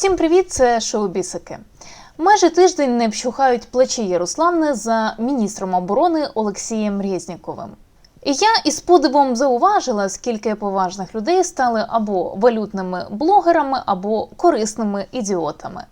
Всім привіт, це шоу Бісики. Майже тиждень не вщухають плечі Ярославни за міністром оборони Олексієм Резніковим. І я із подивом зауважила, скільки поважних людей стали або валютними блогерами, або корисними ідіотами.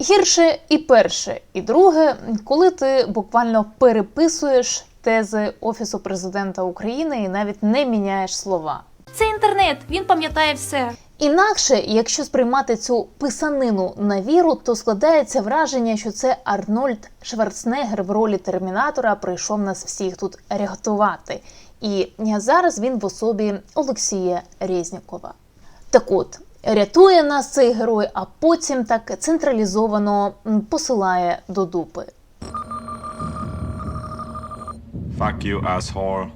Гірше і перше, і друге, коли ти буквально переписуєш тези Офісу президента України і навіть не міняєш слова. Це інтернет, він пам'ятає все. Інакше, якщо сприймати цю писанину на віру, то складається враження, що це Арнольд Шварценеггер в ролі термінатора прийшов нас всіх тут рятувати. І зараз він в особі Олексія Резнікова. Так от, рятує нас цей герой, а потім так централізовано посилає до дупи. Fuck you, asshole.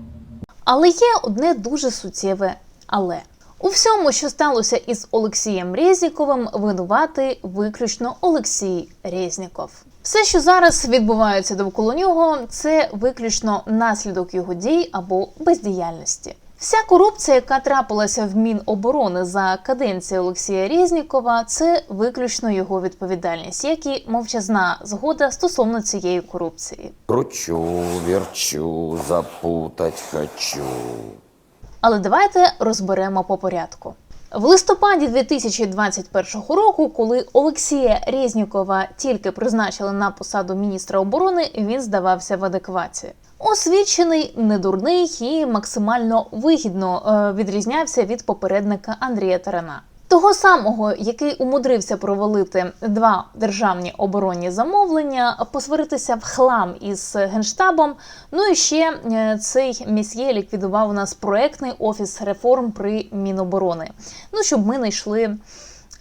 Але є одне дуже суттєве але. У всьому, що сталося із Олексієм Резніковим, винуватий виключно Олексій Резніков. Все, що зараз відбувається довкола нього, це виключно наслідок його дій або бездіяльності. Вся корупція, яка трапилася в Міноборони за каденції Олексія Резнікова, це виключно його відповідальність, як і мовчазна згода стосовно цієї корупції. Кручу, верчу, запутать хочу. Але давайте розберемо по порядку. В листопаді 2021 року, коли Олексія Резнікова тільки призначили на посаду міністра оборони, він здавався в адекваті. Освічений, недурний і максимально вигідно е, відрізнявся від попередника Андрія Тарана. Того самого, який умудрився провалити два державні оборонні замовлення, посваритися в хлам із генштабом. Ну і ще е, цей місьє ліквідував у нас проектний офіс реформ при Міноборони. Ну щоб ми не йшли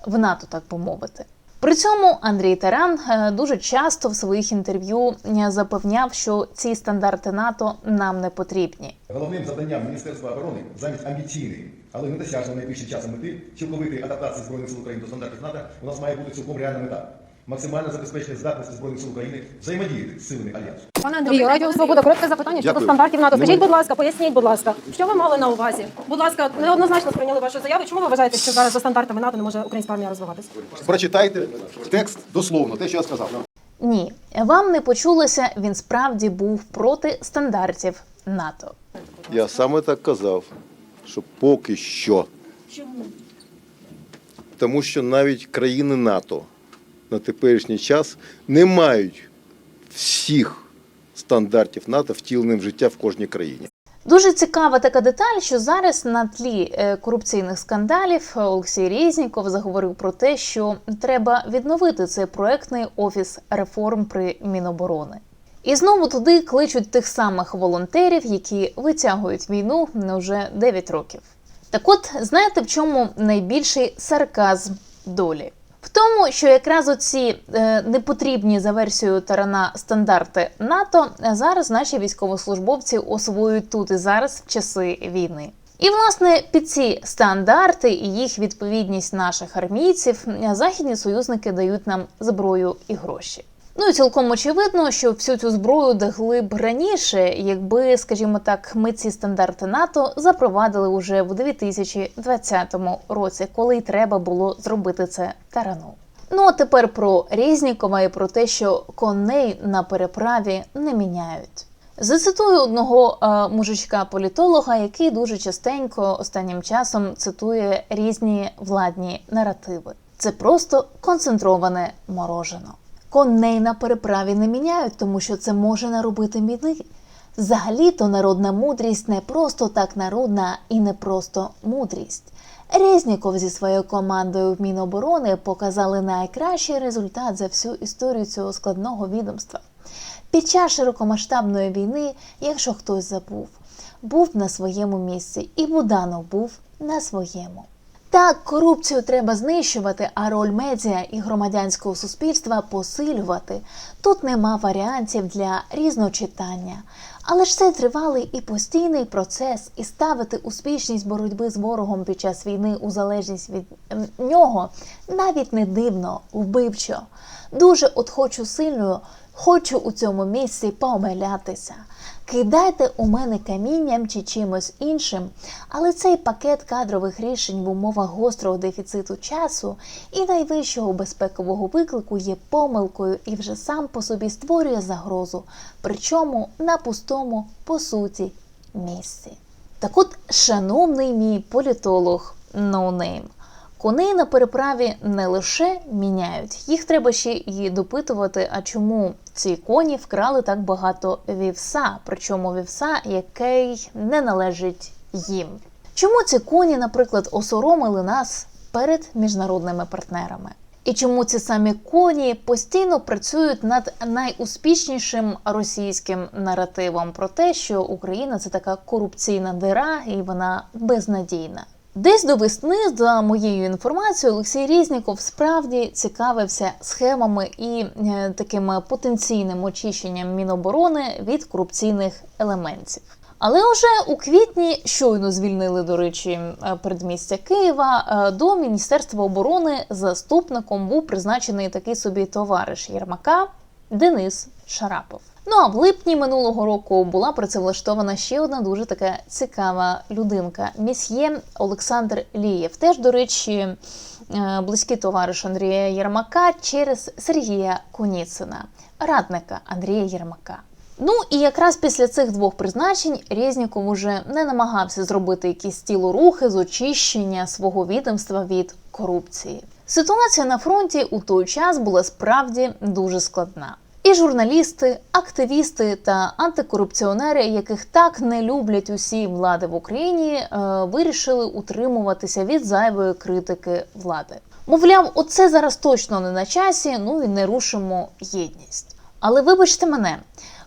в НАТО, так би мовити. При цьому Андрій Таран е, дуже часто в своїх інтерв'ю е, запевняв, що ці стандарти НАТО нам не потрібні. Головним завданням Міністерства оборони замість амбіційної, але недосяжної найближчим часом мети цілковитої адаптації Збройних сил України до стандартів НАТО у нас має бути цілком реальна мета. Максимально забезпечення здатності Збройних сил України взаємодіяти з силами Альянсу. Пане Андрію, Радіо Свобода, коротке запитання щодо стандартів НАТО. Скажіть, будь ласка, поясніть, будь ласка, що ви мали на увазі? Будь ласка, неоднозначно сприйняли вашу заяву. Чому ви вважаєте, що зараз за стандартами НАТО не може українська армія розвиватися? Прочитайте текст дословно, те, що я сказав. Ні, вам не почулося. Він справді був проти стандартів НАТО. Я саме так казав, що поки що. Чому? Тому що навіть країни НАТО на теперішній час не мають всіх стандартів НАТО втілених в життя в кожній країні. Дуже цікава така деталь, що зараз на тлі е, корупційних скандалів Олексій Резніков заговорив про те, що треба відновити цей проектний офіс реформ при Міноборони. І знову туди кличуть тих самих волонтерів, які витягують війну вже 9 років. Так от, знаєте, в чому найбільший сарказм долі? В тому, що якраз оці е, непотрібні за версією Тарана стандарти НАТО е, зараз наші військовослужбовці освоюють тут і зараз часи війни. І власне під ці стандарти і їх відповідність наших армійців е, західні союзники дають нам зброю і гроші. Ну і цілком очевидно, що всю цю зброю дагли б раніше, якби, скажімо так, ми ці стандарти НАТО запровадили уже в 2020 році, коли й треба було зробити це тарану. Ну а тепер про Резнікова і про те, що коней на переправі не міняють. Зацитую одного мужичка-політолога, який дуже частенько останнім часом цитує різні владні наративи. Це просто концентроване морожено. Коней на переправі не міняють, тому що це може наробити біди. Взагалі-то народна мудрість не просто так народна і не просто мудрість. Резніков зі своєю командою в Міноборони показали найкращий результат за всю історію цього складного відомства. Під час широкомасштабної війни, якщо хтось забув, був на своєму місці, і Буданов був на своєму. Так, корупцію треба знищувати, а роль медіа і громадянського суспільства посилювати. Тут нема варіантів для різночитання. Але ж це тривалий і постійний процес, і ставити успішність боротьби з ворогом під час війни у залежність від ем, нього навіть не дивно, вбивчо. Дуже от хочу сильно, хочу у цьому місці помилятися. Кидайте у мене камінням чи чимось іншим, але цей пакет кадрових рішень в умовах гострого дефіциту часу і найвищого безпекового виклику є помилкою і вже сам по собі створює загрозу, причому на пустому, по суті, місці. Так от, шановний мій політолог, ноунейм, Коней на переправі не лише міняють, їх треба ще і допитувати, а чому ці коні вкрали так багато вівса, причому вівса, який не належить їм. Чому ці коні, наприклад, осоромили нас перед міжнародними партнерами? І чому ці самі коні постійно працюють над найуспішнішим російським наративом про те, що Україна це така корупційна дира і вона безнадійна? Десь до весни, за моєю інформацією, Олексій Різніков справді цікавився схемами і е, таким потенційним очищенням Міноборони від корупційних елементів. Але вже у квітні щойно звільнили, до речі, е, передмістя Києва. е, До Міністерства оборони заступником був призначений такий собі товариш Єрмака Денис Шарапов. Ну а в липні минулого року була працевлаштована ще одна дуже така цікава людинка. Місьє Олександр Лієв. Теж, до речі, е, близький товариш Андрія Єрмака через Сергія Куніцина, радника Андрія Єрмака. Ну і якраз після цих двох призначень Резніков уже не намагався зробити якісь тілорухи з очищення свого відомства від корупції. Ситуація на фронті у той час була справді дуже складна. І журналісти, активісти та антикорупціонери, яких так не люблять усі влади в Україні, е, вирішили утримуватися від зайвої критики влади. Мовляв, оце зараз точно не на часі, ну і не рушимо єдність. Але вибачте мене,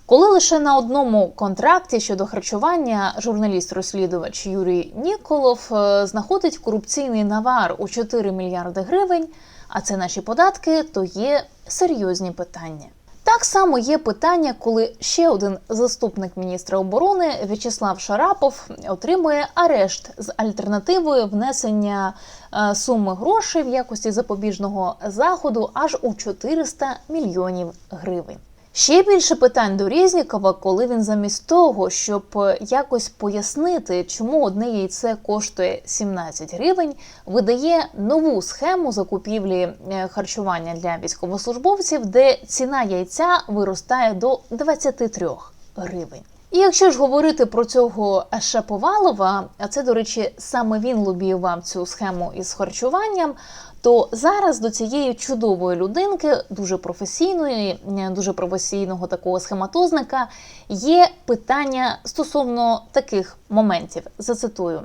коли лише на одному контракті щодо харчування журналіст-розслідувач Юрій Ніколов е, знаходить корупційний навар у 4 мільярди гривень, а це наші податки, то є серйозні питання. Так само є питання, коли ще один заступник міністра оборони В'ячеслав Шарапов отримує арешт з альтернативою внесення е, суми грошей в якості запобіжного заходу аж у 400 мільйонів гривень. Ще більше питань до Різнікова, коли він замість того, щоб е, якось пояснити, чому одне яйце коштує 17 гривень, видає нову схему закупівлі е, харчування для військовослужбовців, де ціна яйця виростає до 23 гривень. І якщо ж говорити про цього Шаповалова, а це, до речі, саме він лобіював цю схему із харчуванням, то зараз до цієї чудової людинки, дуже професійної, дуже професійного такого схематозника, є питання стосовно таких моментів. Зацитую.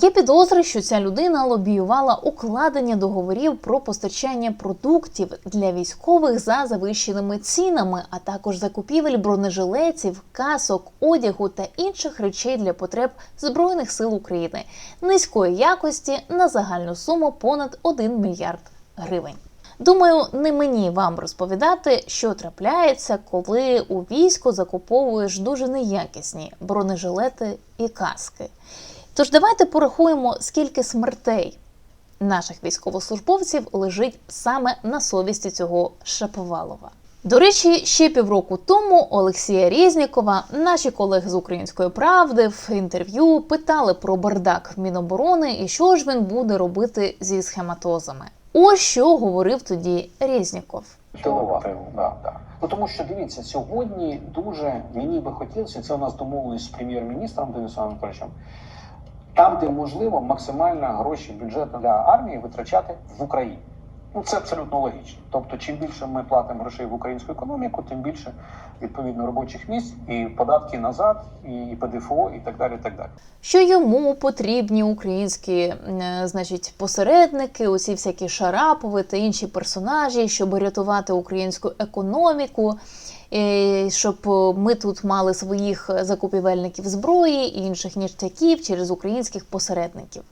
Є підозри, що ця людина лобіювала укладення договорів про постачання продуктів для військових за завищеними цінами, а також закупівель бронежилетів, касок, одягу та інших речей для потреб Збройних сил України низької якості на загальну суму понад 1 мільярд гривень. Думаю, не мені вам розповідати, що трапляється, коли у військо закуповуєш дуже неякісні бронежилети і каски. Тож давайте порахуємо, скільки смертей наших військовослужбовців лежить саме на совісті цього Шаповалова. До речі, ще півроку тому Олексія Резнікова, наші колеги з Української правди в інтерв'ю питали про бардак в Міноборони і що ж він буде робити зі схематозами. Ось що говорив тоді да. Ну тому що дивіться, сьогодні дуже мені би хотілося, це у нас домовились з прем'єр-міністром Денисом Анатольовичем, там, де можливо, максимально гроші бюджету для армії витрачати в Україні. Ну це абсолютно логічно. Тобто, чим більше ми платимо грошей в українську економіку, тим більше відповідно робочих місць і податки назад, і ПДФО, і так далі. Так далі. що йому потрібні українські е, значить, посередники, оці всякі Шарапови та інші персонажі, щоб рятувати українську економіку, е, щоб ми тут мали своїх закупівельників зброї і інших ніштяків через українських посередників.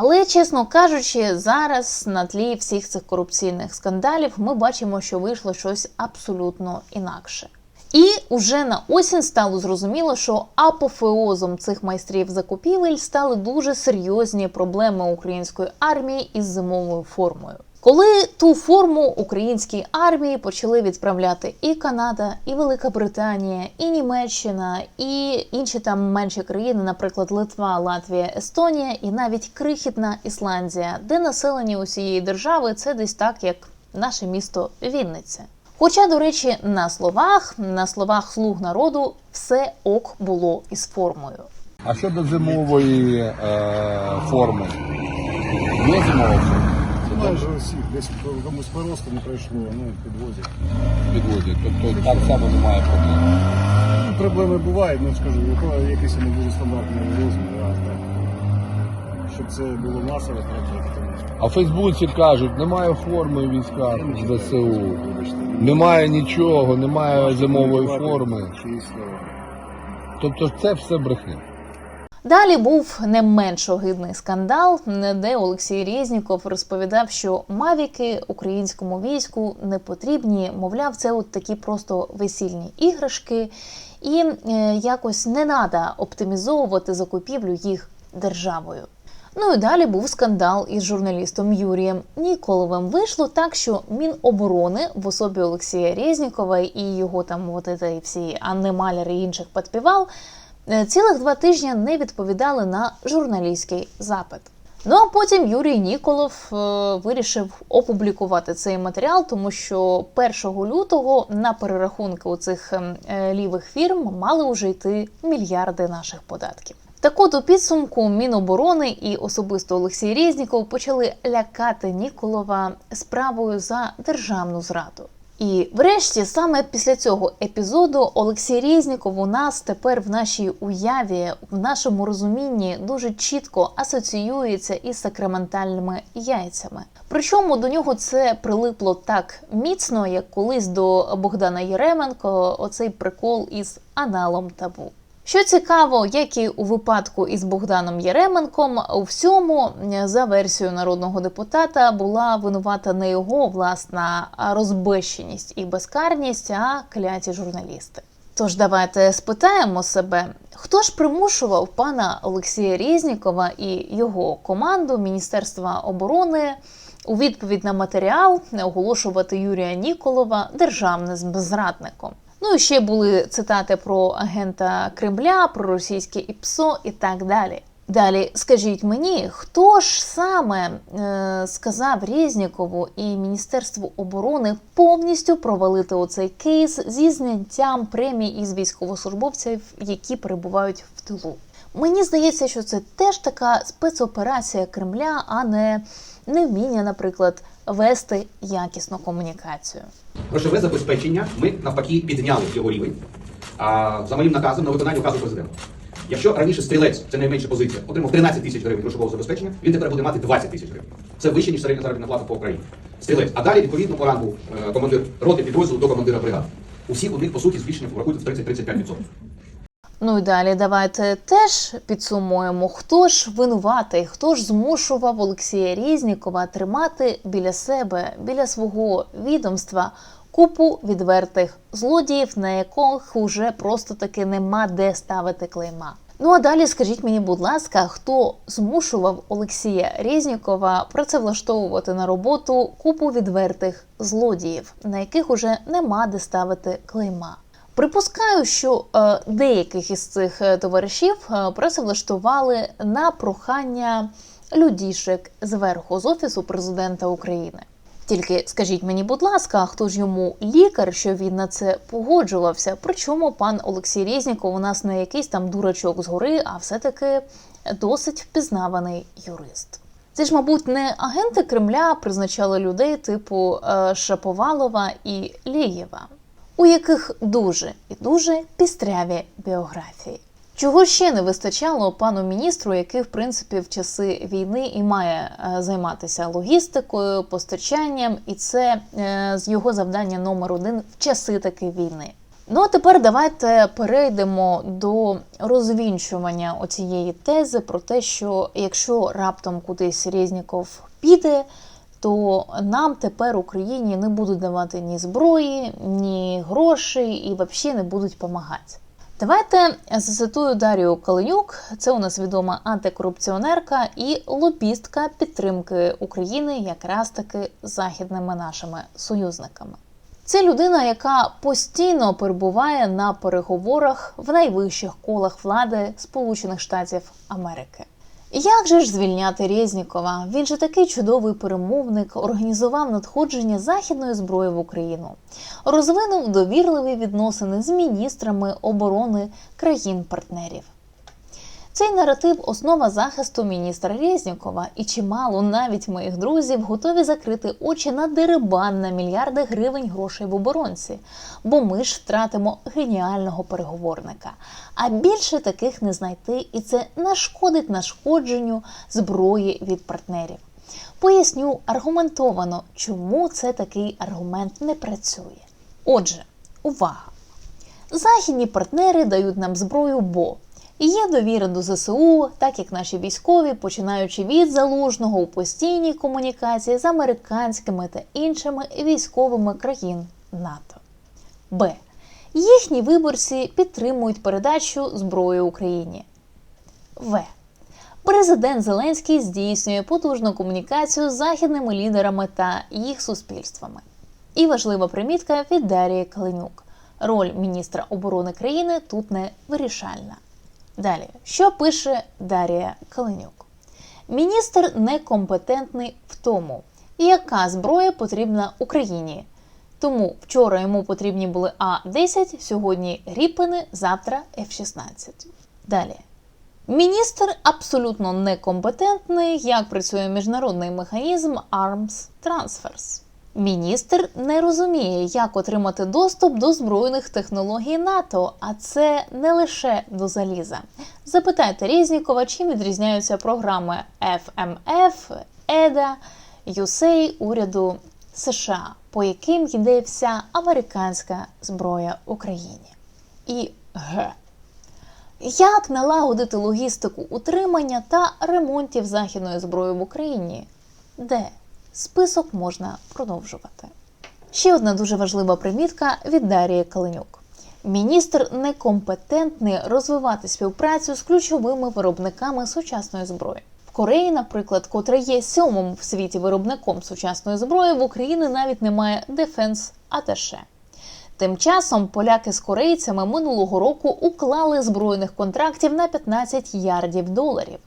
Але, чесно кажучи, зараз на тлі всіх цих корупційних скандалів ми бачимо, що вийшло щось абсолютно інакше. І уже на осінь стало зрозуміло, що апофеозом цих майстрів закупівель стали дуже серйозні проблеми української армії із зимовою формою. Коли ту форму українській армії почали відправляти і Канада, і Велика Британія, і Німеччина, і інші там менші країни, наприклад, Литва, Латвія, Естонія, і навіть крихітна Ісландія, де населення усієї держави це десь так, як наше місто Вінниця. Хоча, до речі, на словах, на словах слуг народу, все ок було із формою. А щодо зимової е, форми? Є зимова форма? Майже усіх, десь комусь просто не пройшло, ну підвозять. Підводять. Тобто так само немає проблем. Ну, проблеми бувають, ну скажу, якийсь не дуже стандартний розмір, а так. Щоб це було масово, треба. А в Фейсбуці кажуть, немає форми в військах в ЗСУ. Немає нічого, немає зимової форми. Тобто це все брехня. Далі був не менш огидний скандал, де Олексій Резніков розповідав, що мавіки українському війську не потрібні. Мовляв, це от такі просто весільні іграшки, і е, якось не треба оптимізовувати закупівлю їх державою. Ну і далі був скандал із журналістом Юрієм Ніколовим. Вийшло так, що Міноборони в особі Олексія Резнікова і його там от і всі Анни Маляр інших підпівал цілих два тижні не відповідали на журналістський запит. Ну а потім Юрій Ніколов е, вирішив опублікувати цей матеріал, тому що 1 лютого на перерахунки у цих ем, е, лівих фірм мали вже йти мільярди наших податків. Так от у підсумку Міноборони і особисто Олексій Резніков почали лякати Ніколова справою за державну зраду. І врешті, саме після цього епізоду, Олексій Різніков у нас тепер в нашій уяві, в нашому розумінні дуже чітко асоціюється із сакраментальними яйцями. Причому до нього це прилипло так міцно, як колись до Богдана Єременко, оцей прикол із аналом табу. Що цікаво, як і у випадку із Богданом Єременком, у всьому за версією народного депутата була винувата не його власна розбещеність і безкарність, а кляті журналісти. Тож давайте спитаємо себе, хто ж примушував пана Олексія Резнікова і його команду Міністерства оборони у відповідь на матеріал оголошувати Юрія Ніколова державним зрадником. Ну і ще були цитати про агента Кремля, про російське ІПСО і так далі. Далі скажіть мені, хто ж саме е, сказав Резнікову і Міністерству оборони повністю провалити оцей кейс зі зняттям премій із військовослужбовців, які перебувають в тилу? Мені здається, що це теж така спецоперація Кремля, а не невміння, наприклад, вести якісну комунікацію. Грошове забезпечення ми навпаки підняли його рівень. А за моїм наказом на виконання указу президента. Якщо раніше стрілець, це найменша позиція, отримав 13 тисяч гривень грошового забезпечення, він тепер буде мати 20 тисяч гривень. Це вище, ніж середня заробітна плата по Україні. Стрілець. А далі, відповідно, по рангу е, командир роти підрозділу до командира бригади. Усі у них, по суті, збільшення рахується в 30-35%. Ну і далі давайте теж підсумуємо, хто ж винуватий, хто ж змушував Олексія Різнікова тримати біля себе, біля свого відомства купу відвертих злодіїв, на яких уже просто таки нема де ставити клейма. Ну а далі скажіть мені, будь ласка, хто змушував Олексія Резнікова працевлаштовувати на роботу купу відвертих злодіїв, на яких уже нема де ставити клейма? Припускаю, що е, деяких із цих е, товаришів е, працевлаштували на прохання людішек зверху з офісу президента України. Тільки скажіть мені, будь ласка, хто ж йому лікар, що він на це погоджувався? Причому пан Олексій Резніков у нас не якийсь там дурачок згори, а все-таки досить впізнаваний юрист. Це ж, мабуть, не агенти Кремля призначали людей типу Шаповалова і Лієва, у яких дуже і дуже пістряві біографії. Чого ще не вистачало пану міністру, який в принципі в часи війни і має е, займатися логістикою, постачанням, і це е, з його завдання номер один в часи таки війни. Ну а тепер давайте перейдемо до розвінчування оцієї тези про те, що якщо раптом кудись Резніков піде, то нам тепер Україні не будуть давати ні зброї, ні грошей і взагалі не будуть допомагати. Давайте зацитую Дарію Калинюк. Це у нас відома антикорупціонерка і лобістка підтримки України якраз таки західними нашими союзниками. Це людина, яка постійно перебуває на переговорах в найвищих колах влади Сполучених Штатів Америки. Як же ж звільняти Резнікова? Він же такий чудовий перемовник, організував надходження західної зброї в Україну, розвинув довірливі відносини з міністрами оборони країн-партнерів. Цей наратив основа захисту міністра Резнікова, і чимало навіть моїх друзів готові закрити очі на дерибан на мільярди гривень грошей в оборонці, бо ми ж втратимо геніального переговорника. А більше таких не знайти, і це нашкодить нашкодженню зброї від партнерів. Поясню аргументовано, чому це такий аргумент не працює. Отже, увага! Західні партнери дають нам зброю, бо є довіра до ЗСУ, так як наші військові, починаючи від залужного у постійній комунікації з американськими та іншими військовими країн НАТО. Б. Їхні виборці підтримують передачу зброї Україні. В. Президент Зеленський здійснює потужну комунікацію з західними лідерами та їх суспільствами. І важлива примітка від Дарії Калинюк. Роль міністра оборони країни тут не вирішальна. Далі, що пише Дарія Калинюк? Міністр некомпетентний в тому, яка зброя потрібна Україні. Тому вчора йому потрібні були А-10, сьогодні Ріпини, завтра F-16. Далі. Міністр абсолютно некомпетентний, як працює міжнародний механізм Arms Transfers. Міністр не розуміє, як отримати доступ до збройних технологій НАТО, а це не лише до заліза. Запитайте Резнікова, чим відрізняються програми FMF, EDA, USAID уряду США, по яким йде вся американська зброя Україні. І Г. Як налагодити логістику утримання та ремонтів західної зброї в Україні? Де? Список можна продовжувати. Ще одна дуже важлива примітка від Дарії Калинюк. Міністр некомпетентний розвивати співпрацю з ключовими виробниками сучасної зброї. В Кореї, наприклад, котра є сьомим в світі виробником сучасної зброї, в Україні навіть немає дефенс аташе. Тим часом поляки з корейцями минулого року уклали збройних контрактів на 15 ярдів доларів,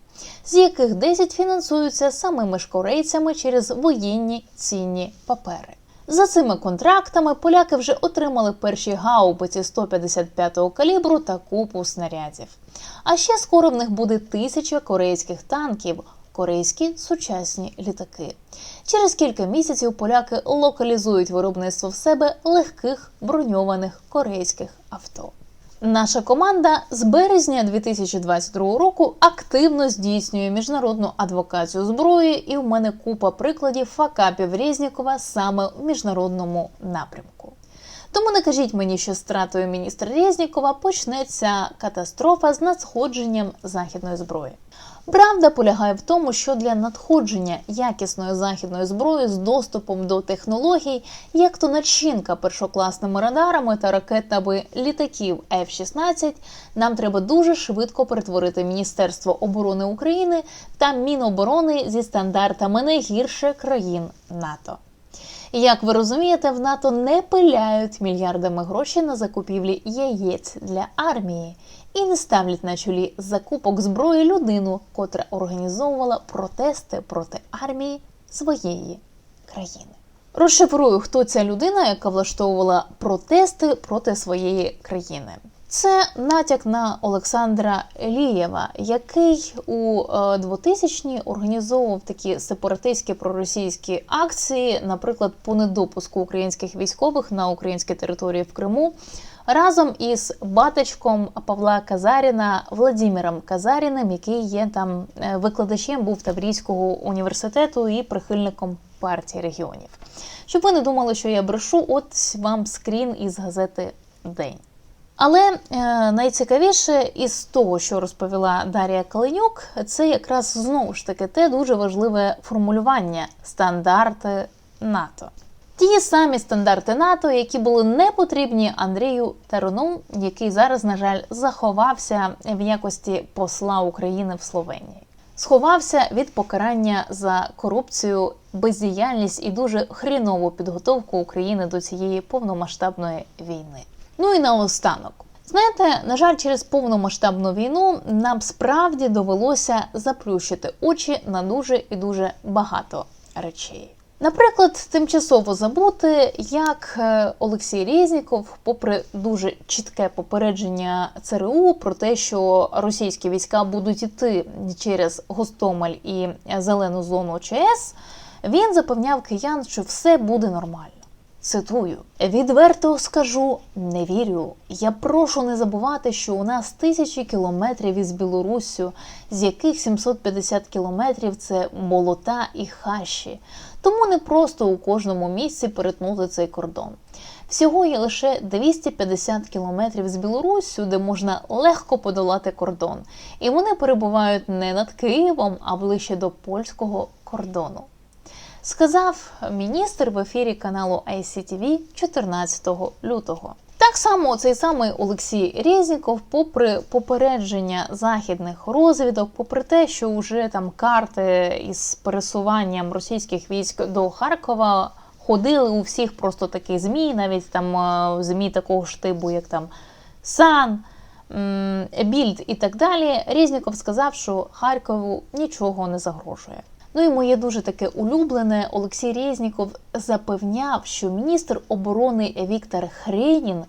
з яких 10 фінансуються самими ж корейцями через воєнні цінні папери. За цими контрактами поляки вже отримали перші гаубиці 155-го калібру та купу снарядів. А ще скоро в них буде тисяча корейських танків, корейські сучасні літаки. Через кілька місяців поляки локалізують виробництво в себе легких броньованих корейських авто. Наша команда з березня 2022 року активно здійснює міжнародну адвокацію зброї, і в мене купа прикладів факапів Резнікова саме в міжнародному напрямку. Тому не кажіть мені, що з стратою міністра Резнікова почнеться катастрофа з надходженням західної зброї. Правда полягає в тому, що для надходження якісної західної зброї з доступом до технологій, як то начинка першокласними радарами та ракетами літаків F-16, нам треба дуже швидко перетворити Міністерство оборони України та Міноборони зі стандартами не країн НАТО. Як ви розумієте, в НАТО не пиляють мільярдами грошей на закупівлі яєць для армії і не ставлять на чолі закупок зброї людину, котра організовувала протести проти армії своєї країни. Розшифрую, хто ця людина, яка влаштовувала протести проти своєї країни. Це натяк на Олександра Лієва, який у 2000-ні організовував такі сепаратистські проросійські акції, наприклад, по недопуску українських військових на українській території в Криму, разом із батечком Павла Казаріна Владимиром Казаріним, який є там е, викладачем був Таврійського університету і прихильником партії регіонів. Щоб ви не думали, що я брешу, от вам скрін із газети День. Але е, найцікавіше із того, що розповіла Дарія Калинюк, це якраз знову ж таки те дуже важливе формулювання стандарти НАТО. Ті самі стандарти НАТО, які були не потрібні Андрію Таруну, який зараз, на жаль, заховався в якості посла України в Словенії. Сховався від покарання за корупцію, бездіяльність і дуже хрінову підготовку України до цієї повномасштабної війни. Ну і наостанок. Знаєте, на жаль, через повномасштабну війну нам справді довелося заплющити очі на дуже і дуже багато речей. Наприклад, тимчасово забути, як е, Олексій Резніков, попри дуже чітке попередження ЦРУ про те, що російські війська будуть іти через Гостомель і зелену зону ЧС, він запевняв киян, що все буде нормально. Цитую: відверто скажу, не вірю. Я прошу не забувати, що у нас тисячі кілометрів із Білоруссю, з яких 750 кілометрів це болота і хащі. Тому не просто у кожному місці перетнути цей кордон. Всього є лише 250 кілометрів з Білоруссю, де можна легко подолати кордон. І вони перебувають не над Києвом, а ближче до польського кордону сказав міністр в ефірі каналу ICTV 14 лютого. Так само цей самий Олексій Резніков, попри попередження західних розвідок, попри те, що вже там карти із пересуванням російських військ до Харкова ходили у всіх просто такі змі, навіть там е, змі такого ж типу, як там Сан. Більд і так далі, Резніков сказав, що Харкову нічого не загрожує. Ну і моє дуже таке улюблене Олексій Резніков запевняв, що міністр оборони Віктор Хренін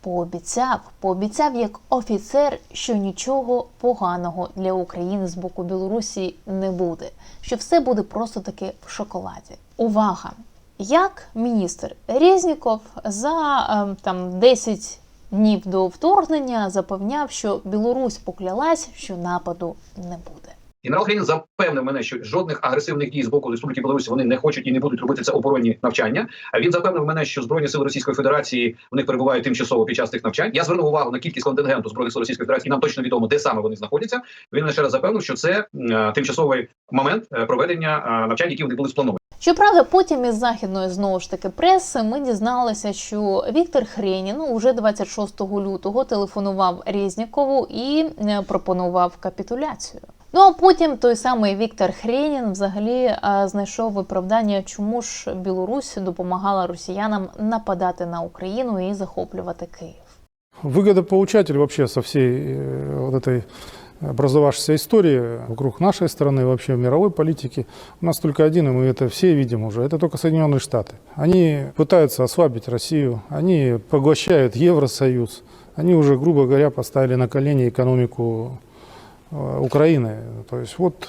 пообіцяв, пообіцяв як офіцер, що нічого поганого для України з боку Білорусі не буде, що все буде просто таки в шоколаді. Увага! Як міністр Резніков за ем, там 10 днів до вторгнення запевняв, що Білорусь поклялась, що нападу не буде. Генерал Хренін запевнив мене, що жодних агресивних дій з боку Республіки Білорусь вони не хочуть і не будуть робити це оборонні навчання. А він запевнив мене, що збройні сили Російської Федерації в них перебувають тимчасово під час тих навчань. Я звернув увагу на кількість контингенту збройних сил Російської Федерації. і Нам точно відомо, де саме вони знаходяться. Він мене ще раз запевнив, що це е, тимчасовий момент е, проведення е, навчань, які вони були сплановані. Щоправда, потім із західної знову ж таки преси ми дізналися, що Віктор Хренін уже 26 лютого телефонував Резнікову і е, пропонував капітуляцію. Ну а потім той самий Віктор Хренін взагалі е, знайшов виправдання, чому ж Білорусь допомагала росіянам нападати на Україну і захоплювати Київ. Выгодополучатель вообще со всей э, вот этой образовавшейся истории вокруг нашей страны, вообще в мировой политике, у нас только один, и мы это все видим уже, это только Соединенные Штаты. Они пытаются ослабить Россию, они поглощают Евросоюз, они уже, грубо говоря, поставили на колени экономику э, Украины. То есть вот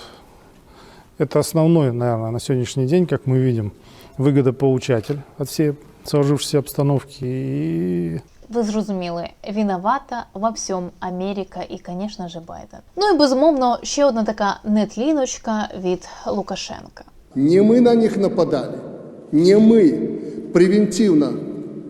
это основной, наверное, на сегодняшний день, как мы видим, выгодополучатель от всей сложившейся обстановки. И Ви зрозуміли, виновата во всьому Америка і, звісно ж, Байден. Ну і безумовно ще одна така нетліночка від Лукашенка. Не мы на них нападали, не мы превентивно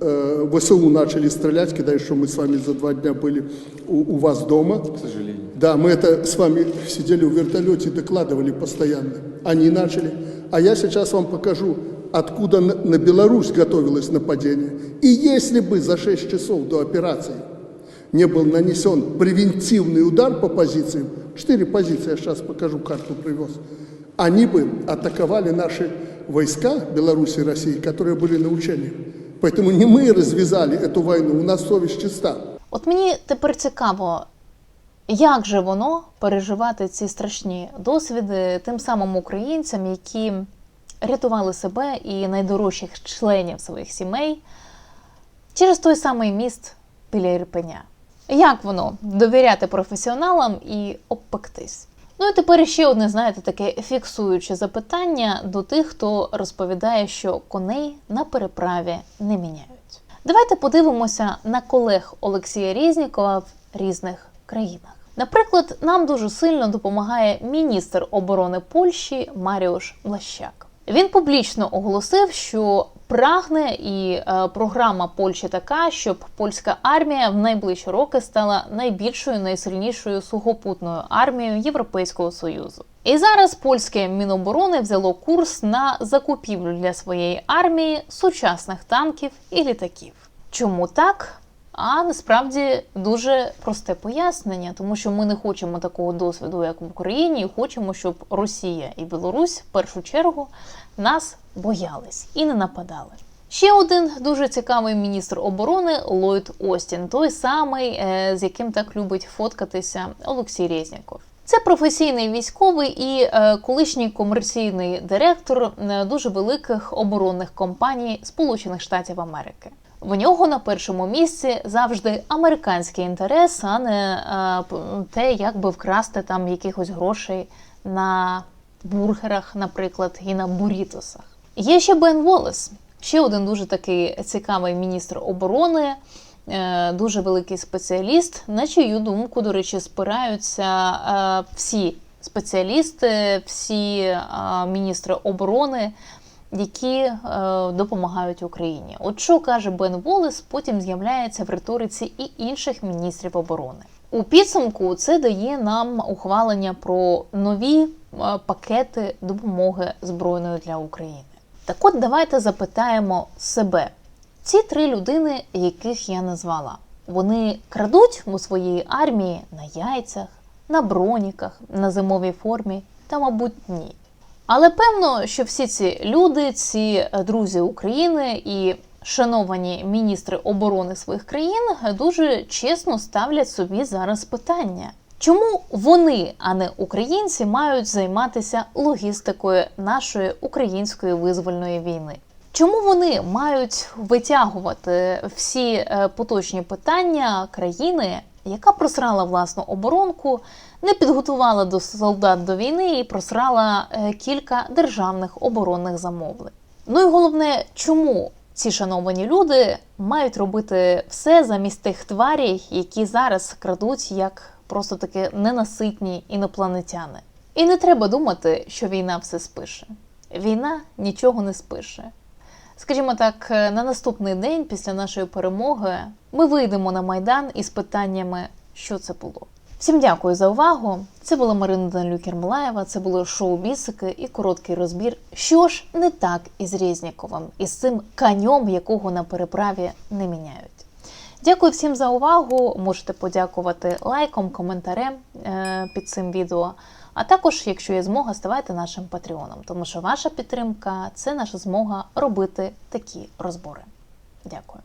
э, ВСУ начали стрелять, когда еще мы с вами за два дня были у, у вас дома. К сожалению. Да, мы это с вами сидели в вертолете и докладывали постоянно. Они начали. А я сейчас вам покажу, откуда на, на Беларусь готовилось нападение. И если бы за 6 часов до операции не был нанесен превентивный удар по позициям, четыре позиции, я сейчас покажу, карту привез, они бы атаковали наши войска Беларуси и России, которые были на учениях. Поэтому не мы развязали эту войну, у нас совесть чиста. От мені тепер цікаво, як же воно переживати ці страшні досвіди тим самим українцям, які рятували себе і найдорожчих членів своїх сімей через той самий міст біля Ірпеня. Як воно довіряти професіоналам і обпектись? Ну і тепер ще одне, знаєте, таке фіксуюче запитання до тих, хто розповідає, що коней на переправі не міняють. Давайте подивимося на колег Олексія Різнікова в різних країнах. Наприклад, нам дуже сильно допомагає міністр оборони Польщі Маріуш Блащак. Він публічно оголосив, що прагне і е, програма Польщі така, щоб польська армія в найближчі роки стала найбільшою, найсильнішою сухопутною армією Європейського союзу. І зараз польське міноборони взяло курс на закупівлю для своєї армії сучасних танків і літаків. Чому так? А насправді дуже просте пояснення, тому що ми не хочемо такого досвіду, як в Україні, і хочемо, щоб Росія і Білорусь в першу чергу нас боялись і не нападали. Ще один дуже цікавий міністр оборони Ллойд Остін, той самий, е, з яким так любить фоткатися Олексій Резніков. Це професійний військовий і е, колишній комерційний директор е, дуже великих оборонних компаній Сполучених Штатів Америки. В нього на першому місці завжди американський інтерес, а не е, те, як би вкрасти там якихось грошей на бургерах, наприклад, і на бурітосах. Є ще Бен Волес, ще один дуже такий цікавий міністр оборони, е, дуже великий спеціаліст, на чию думку, до речі, спираються е, всі спеціалісти, всі міністри оборони, які е, допомагають Україні. От що каже Бен Волес, потім з'являється в риториці і інших міністрів оборони. У підсумку це дає нам ухвалення про нові е, пакети допомоги збройної для України. Так от давайте запитаємо себе: ці три людини, яких я назвала, вони крадуть у своїй армії на яйцях, на броніках, на зимовій формі та, мабуть, ні. Але певно, що всі ці люди, ці е, друзі України і шановані міністри оборони своїх країн дуже чесно ставлять собі зараз питання. Чому вони, а не українці, мають займатися логістикою нашої української визвольної війни? Чому вони мають витягувати всі е, поточні питання країни, яка просрала власну оборонку, не підготувала до солдат до війни і просрала е, кілька державних оборонних замовлень? Ну і головне, чому ці шановані люди мають робити все замість тих тварій, які зараз крадуть як просто таки ненаситні інопланетяни? І не треба думати, що війна все спише. Війна нічого не спише. Скажімо так, е, на наступний день після нашої перемоги ми вийдемо на майдан із питаннями, що це було. Всім дякую за увагу. Це була Марина Данилюк Ермолаєва, це було шоу Бісики і короткий розбір. Що ж не так із Резніковим, із цим каньом, якого на переправі не міняють. Дякую всім за увагу. Можете подякувати лайком, коментарем е, під цим відео. А також, якщо є змога, ставайте нашим патреоном, тому що ваша підтримка це наша змога робити такі розбори. Дякую.